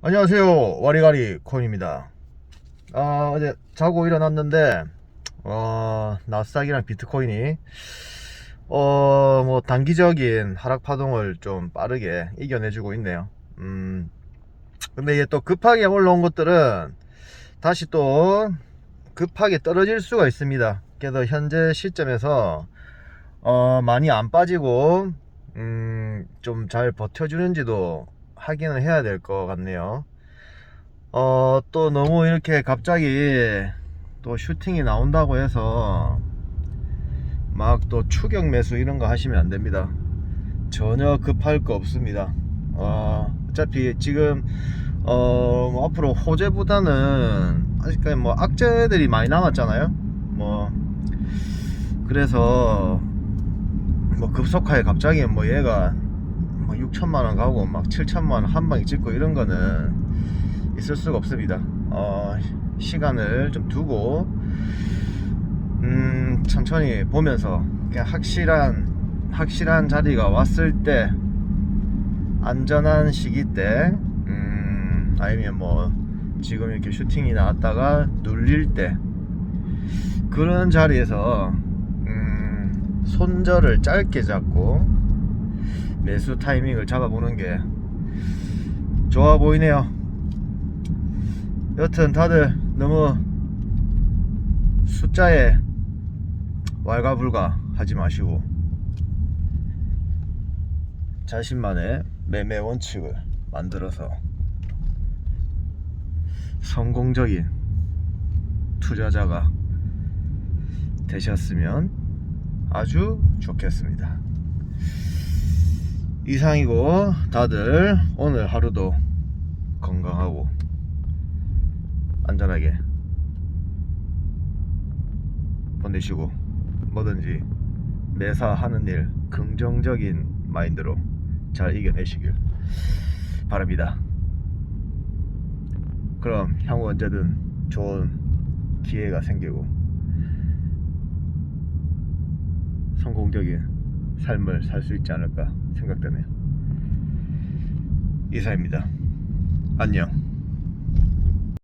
안녕하세요. 와리가리 코인입니다. 아, 어제 자고 일어났는데 어, 나스닥이랑 비트코인이 어, 뭐 단기적인 하락 파동을 좀 빠르게 이겨내주고 있네요. 음, 근데 이게 또 급하게 올라온 것들은 다시 또 급하게 떨어질 수가 있습니다. 그래서 현재 시점에서 어, 많이 안 빠지고 음, 좀 잘 버텨주는지도 확인을 해야 될 것 같네요. 어, 또 너무 이렇게 갑자기 또 슈팅이 나온다고 해서 막 또 추격 매수 이런 거 하시면 안 됩니다. 전혀 급할 거 없습니다. 어, 어차피 지금 어, 뭐 앞으로 호재보다는 아직까지 뭐 악재들이 많이 남았잖아요. 뭐 그래서 뭐 급속하게 갑자기 뭐 얘가 뭐 6천만 원 가고 막 7천만 원 한 방에 찍고 이런 거는 있을 수가 없습니다. 어, 시간을 좀 두고 음, 천천히 보면서 그냥 확실한 확실한 자리가 왔을 때 안전한 시기 때 음, 아니면 뭐 지금 이렇게 슈팅이 나왔다가 눌릴 때 그런 자리에서 음, 손절을 짧게 잡고 매수 타이밍을 잡아보는 게 좋아 보이네요. 여튼 다들 너무 숫자에 왈가불가 하지 마시고 자신만의 매매 원칙을 만들어서 성공적인 투자자가 되셨으면 아주 좋겠습니다. 이상이고 다들 오늘 하루도 건강하고 안전하게 보내시고 뭐든지 매사 하는 일 긍정적인 마인드로 잘 이겨내시길 바랍니다. 그럼 향후 언제든 좋은 기회가 생기고 성공적인 삶을 살 수 있지 않을까 생각되네요. 이사입니다. 안녕.